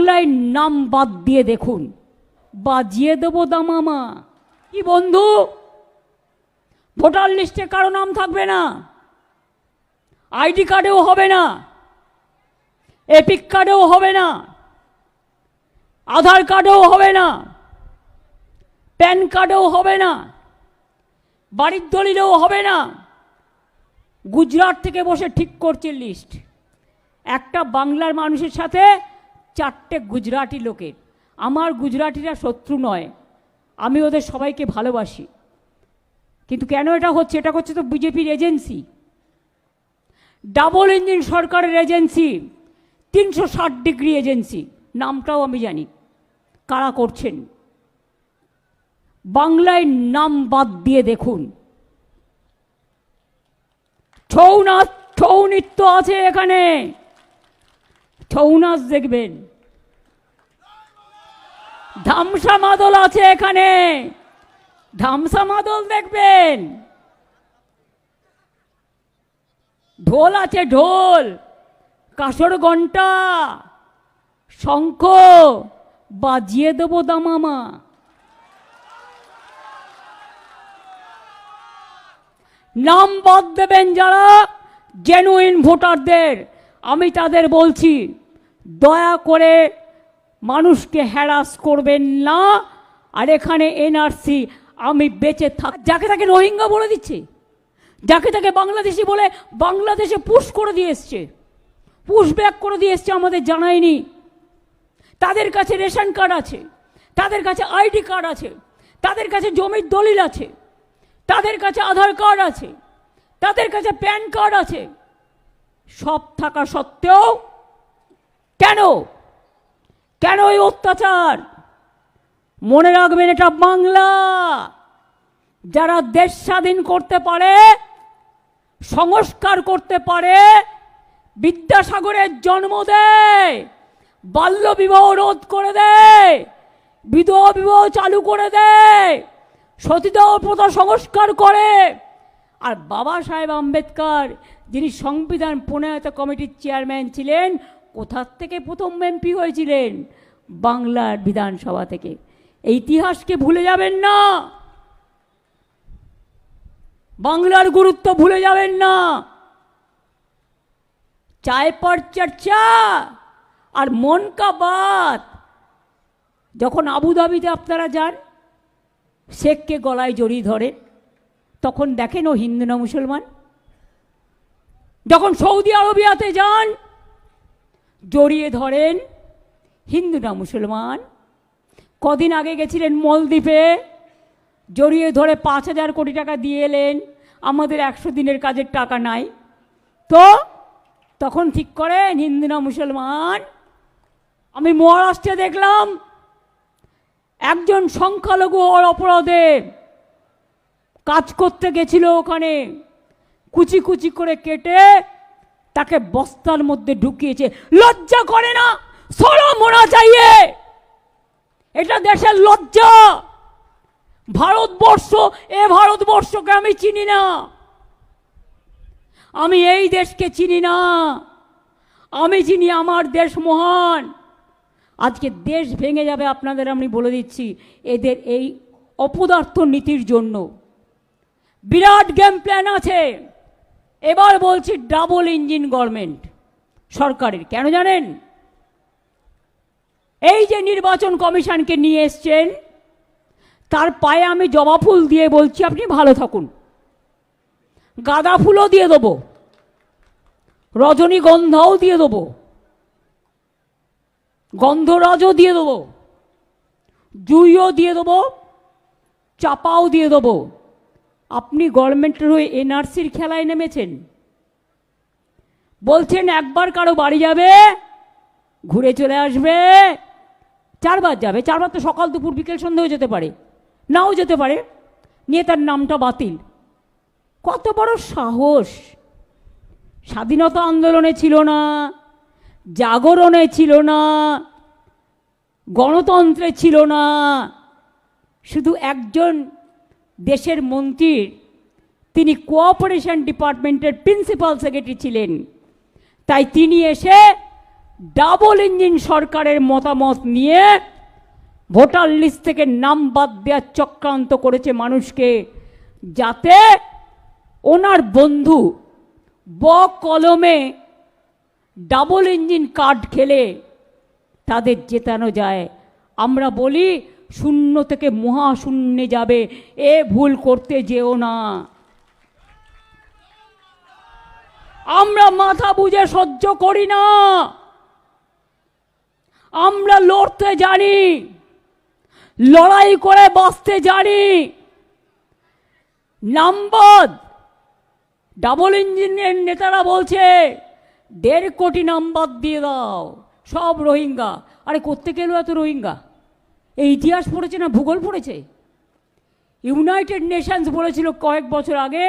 বাংলায় নাম বাদ দিয়ে দেখুন। বাজিয়ে দেবো দামামা। কি বন্ধু? ভোটার লিস্টে কারও নাম থাকবে না। আইডি কার্ডেও হবে না। এপিক কার্ডেও হবে না। আধার কার্ডেও হবে না। প্যান কার্ডেও হবে না। বাড়ির দলিলেও হবে না। গুজরাট থেকে বসে ঠিক করছে লিস্ট। একটা বাংলার মানুষের সাথে চারটে গুজরাটি লোকের। আমার গুজরাটিরা শত্রু নয়। আমি ওদের সবাইকে ভালোবাসি। কিন্তু কেন এটা হচ্ছে? এটা হচ্ছে তো বিজেপির এজেন্সি। ডাবল ইঞ্জিন সরকারের এজেন্সি। তিনশো ষাট ডিগ্রি এজেন্সি। নামটাও আমি জানি। কারা করছেন? বাংলায় নাম বাদ দিয়ে দেখুন। ছৌ নাচ, ছৌ নৃত্য আছে এখানে। ছৌ নাচ দেখবেন। ধামসা মাদল আছে এখানে। ধামসা মাদল দেখবেন। ঢোল আছে ঢোল, কাসর ঘণ্টা শঙ্খ, বাজিয়ে দেবো দামামা। নাম বাদ দেবেন যারা জেনুইন ভোটারদের। আমি তাদের বলছি, দয়া করে মানুষকে হ্যারাস করবেন না। আর এখানে এনআরসি আমি বেঁচে থাক যাকে তাকে রোহিঙ্গা বলে দিচ্ছে, যাকে তাকে বাংলাদেশি বলে বাংলাদেশে পুশ করে দিয়ে এসছে পুশ ব্যাক করে দিয়ে এসছে আমাদের জানায়নি। তাদের কাছে রেশন কার্ড আছে, তাদের কাছে আইডি কার্ড আছে, তাদের কাছে জমির দলিল আছে, তাদের কাছে আধার কার্ড আছে, তাদের কাছে প্যান কার্ড আছে। সব থাকা সত্ত্বেও কেন কেন এই অত্যাচার? মনে রাখবেন এটা বাংলা। যারা দেশ স্বাধীন করতে পারে, সংস্কার করতে পারে, বিদ্যাসাগরের জন্ম দেয়, বাল্য বিবাহ রোধ করে দেয়, বিধবা বিবাহ চালু করে দেয়, সতীদাহ প্রথা সংস্কার করে। আর বাবা সাহেব আম্বেদকর, যিনি সংবিধান প্রণয়ত কমিটির চেয়ারম্যান ছিলেন কোথার থেকে প্রথম এমপি হয়েছিলেন? বাংলার বিধানসভা থেকে। ইতিহাসকে ভুলে যাবেন না! বাংলার গুরুত্ব ভুলে যাবেন না! চায় পর চর্চা আর মন কা বাত। যখন আবুধাবিতে আপনারা যান, শেখকে গলায় জড়িয়ে ধরে, তখন দেখেন ও হিন্দু না মুসলমান? যখন সৌদি আরবিয়াতে যান জড়িয়ে ধরেন হিন্দু না মুসলমান। কদিন আগে গেছিলেন মলদ্বীপে, জড়িয়ে ধরে পাঁচ হাজার কোটি টাকা দিয়ে এলেন। আমাদের একশো দিনের কাজের টাকা নাই। তো তখন ঠিক করেন, হিন্দু না মুসলমান। আমি মহারাষ্ট্রে দেখলাম, একজন সংখ্যালঘু হওয়ার অপরাধে কাজ করতে গেছিল ওখানে। কুচি কুচি করে কেটে তাকে বস্তার মধ্যে ঢুকিয়েছে। লজ্জা করে না? সরো মোনা চাইয়ে এটা দেশের লজ্জা। ভারতবর্ষ, এ ভারতবর্ষকে আমি চিনি না। আমি এই দেশকে চিনি না। আমি চিনি আমার দেশ মহান। আজকে দেশ ভেঙে যাবে আপনাদের আমি বলে দিচ্ছি, এদের এই অপদার্থ নীতির জন্য। বিরাট গেম প্ল্যান আছে। এবার বলছি ডাবল ইঞ্জিন গভর্নমেন্ট সরকারের, কেন জানেন? এই যে নির্বাচন কমিশনকে নিয়ে এসছেন, তার পায়ে আমি জবা ফুল দিয়ে বলছি আপনি ভালো থাকুন। গাঁদা ফুলও দিয়ে দেবো, রজনীগন্ধাও দিয়ে দেবো, গন্ধরাজও দিয়ে দেবো, জুইও দিয়ে দেবো, চাপাও দিয়ে দেবো। আপনি গভর্নমেন্টের হয়ে এনআরসির খেলায় নেমেছেন। বলছেন একবার কারও বাড়ি যাবে, ঘুরে চলে আসবে, চারবার যাবে। চারবার তো সকাল, দুপুর, বিকেল, সন্ধ্যেও যেতে পারে, নাও যেতে পারে। নিয়ে তার নামটা বাতিল। কত বড় সাহস! স্বাধীনতা আন্দোলনে ছিল না, জাগরণে ছিল না, গণতন্ত্রে ছিল না। শুধু একজন দেশের মন্ত্রীর তিনি কোঅপারেশন ডিপার্টমেন্টের প্রিন্সিপাল সেক্রেটারি ছিলেন। তাই তিনি এসে ডাবল ইঞ্জিন সরকারের মতামত নিয়ে ভোটার লিস্ট থেকে নাম বাদ দেওয়ার চক্রান্ত করেছে মানুষকে, যাতে ওনার বন্ধু ব কলমে ডাবল ইঞ্জিন কার্ড খেলে তাদের জেতানো যায়। আমরা বলি শূন্য থেকে মহাশূন্যে যাবে। এ ভুল করতে যেও না। আমরা মাথা বুঝে সহ্য করি না। আমরা লড়তে জানি। লড়াই করে বাঁচতে জানি। নাম্বাদ ডাবল ইঞ্জিনের নেতারা বলছে, দেড় কোটি নাম্বার দিয়ে দাও। সব রোহিঙ্গা। আরে করতে গেল এত রোহিঙ্গা? এই ইতিহাস পড়েছে না ভূগোল পড়েছে? ইউনাইটেড নেশনস বলেছিল কয়েক বছর আগে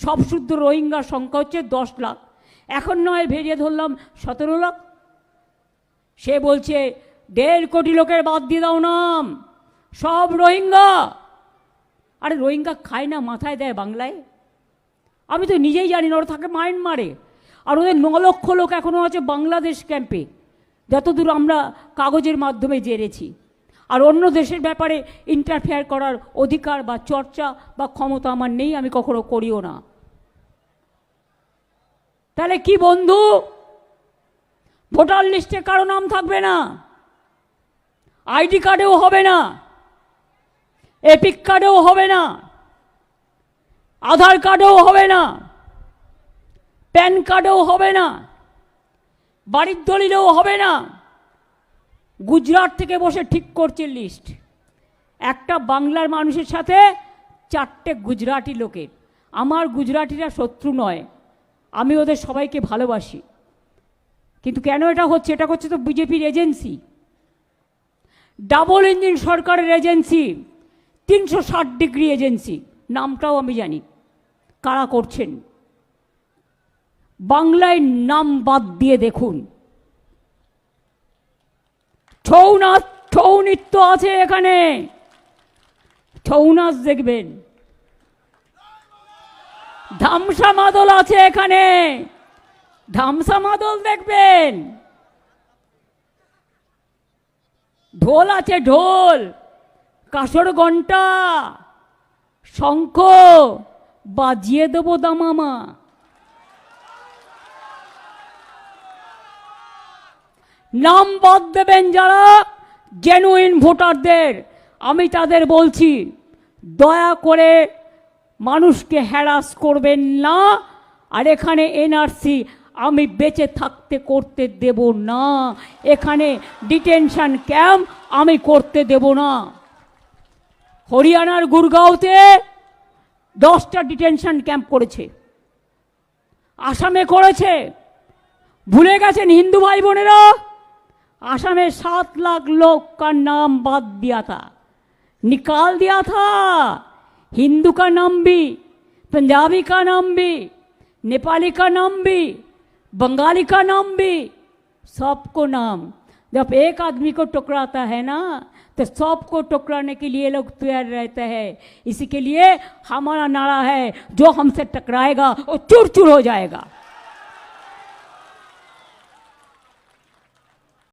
সব শুদ্ধ রোহিঙ্গার সংখ্যা হচ্ছে দশ লাখ। এখন নয় ভেরিয়ে ধরলাম সতেরো লাখ। সে বলছে, দেড় কোটি লোকের বাদ দিয়ে দাও নাম, সব রোহিঙ্গা। আরে রোহিঙ্গা খায় না, মাথায় দেয় বাংলায়? আমি তো নিজেই জানি না, ওরা থাকে মায়ানমারে। আর ওদের ন লক্ষ লোক এখনও আছে বাংলাদেশ ক্যাম্পে যতদূর আমরা কাগজের মাধ্যমে জেনেছি। আর অন্য দেশের ব্যাপারে ইন্টারফেয়ার করার অধিকার বা চর্চা বা ক্ষমতা আমার নেই, আমি কখনো করিও না। তাহলে কি বন্ধু? ভোটার লিস্টে কারও নাম থাকবে না। আইডি কার্ডেও হবে না। এপিক কার্ডেও হবে না। আধার কার্ডেও হবে না। প্যান কার্ডেও হবে না। বাড়ির দলিলেও হবে না। গুজরাট থেকে বসে ঠিক করছে লিস্ট একটা বাংলার মানুষের সাথে চারটে গুজরাটি লোকের। আমার গুজরাটিরা শত্রু নয়। আমি ওদের সবাইকে ভালোবাসি। কিন্তু কেন এটা হচ্ছে? এটা হচ্ছে তো বিজেপির এজেন্সি ডাবল ইঞ্জিন সরকারের এজেন্সি তিনশো ষাট ডিগ্রি এজেন্সি নামটাও আমি জানি। কারা করছেন? বাংলায় নাম বাদ দিয়ে দেখুন। ছৌ নাচ ছৌ নৃত্য আছে এখানে। ছৌ নাচ দেখবেন। ধামসা মাদল আছে এখানে। ধামসা মাদল দেখবেন। ঢোল আছে ঢোল, কাসর ঘণ্টা শঙ্খ, বাজিয়ে দেবো দামামা। নাম বাদ দেবেন যারা জেনুইন ভোটারদের। আমি তাদের বলছি, দয়া করে মানুষকে হ্যারাস করবেন না, আর এখানে এনআরসি আমি বেঁচে থাকতে করতে দেব না। এখানে ডিটেনশন ক্যাম্প আমি করতে দেব না। হরিয়ানার গুরগাঁওতে দশটা ডিটেনশন ক্যাম্প করেছে। আসামে করেছে। ভুলে গেছেন হিন্দু ভাই বোনেরা? आसाम में सात लाख लोग का नाम बाद दिया था। निकाल दिया था। हिंदू का नाम भी, पंजाबी का नाम भी, नेपाली का नाम भी, बंगाली का नाम भी, सबको नाम। जब एक आदमी को टकराता है ना तो सबको टकराने के लिए लोग तैयार रहते हैं। इसी के लिए हमारा नारा है, जो हमसे टकराएगा, वो चूर चूर हो जाएगा।